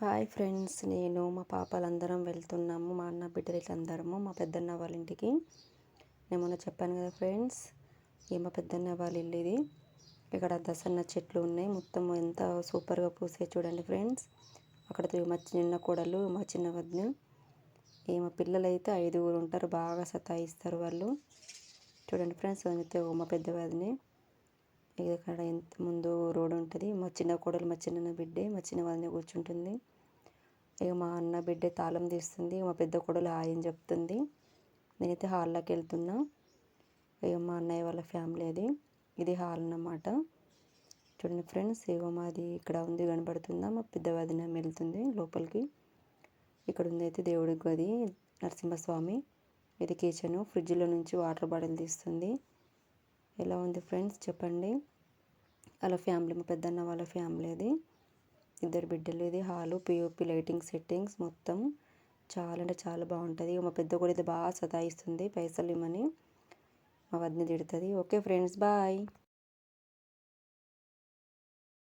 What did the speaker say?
Hi friends నేను మా పాపలందరం వెళ్తున్నాము మా అన్న బిడ్డలు అందరము మా పెద్దన్న వాళ్ళ ఇంటికి నేను మొన్న చెప్పాను కదా ఫ్రెండ్స్ ఏ మా పెద్దన్న వాళ్ళ ఇల్లు ఇది ఇక్కడ దసన్న చెట్లు ఉన్నాయి మొత్తం ఎంత సూపర్గా పూసే చూడండి ఫ్రెండ్స్. అక్కడ మా చిన్న కోడలు మా చిన్న వదిన. ఈ మా పిల్లలు అయితే ఐదుగురు ఉంటారు బాగా సతాయిస్తారు వాళ్ళు. చూడండి ఫ్రెండ్స్ అయితే మా పెద్ద వదిని. ఇక్కడ ఎంత ముందు రోడ్ ఉంటుంది. మా చిన్న కోడలు మా చిన్న బిడ్డే మా చిన్న వాళ్ళని కూర్చుంటుంది. ఇక మా అన్న బిడ్డే తాళం తీస్తుంది. మా పెద్ద కోడలు హాయని అని చెప్తుంది. నేనైతే హాల్లోకి వెళ్తున్నా. ఇక మా అన్నయ్య వాళ్ళ ఫ్యామిలీ అది. ఇది హాల్ అన్నమాట. చూడండి ఫ్రెండ్స్ ఇక మాది ఇక్కడ ఉంది కనబడుతుందా? మా పెద్ద వదిన వెళ్తుంది లోపలికి. ఇక్కడ ఉంది అయితే దేవుడి గది నరసింహస్వామి. ఇది కిచెను ఫ్రిడ్జ్లో నుంచి వాటర్ బాటిల్ తీస్తుంది. ఎలా ఉంది ఫ్రెండ్స్? చెప్పండి. వాళ్ళ ఫ్యామిలీ మా పెద్దన్న వాళ్ళ ఫ్యామిలీ అది. ఇద్దరు బిడ్డలు ఇది హాలు పిఓపి లైటింగ్ సెట్టింగ్స్ మొత్తం. చాలా అంటే చాలా బాగుంటుంది. మా పెద్ద కూడా ఇది బాగా సతాయిస్తుంది పైసలు ఇవ్వమని మా వదిన తిడుతుంది. Okay friends bye.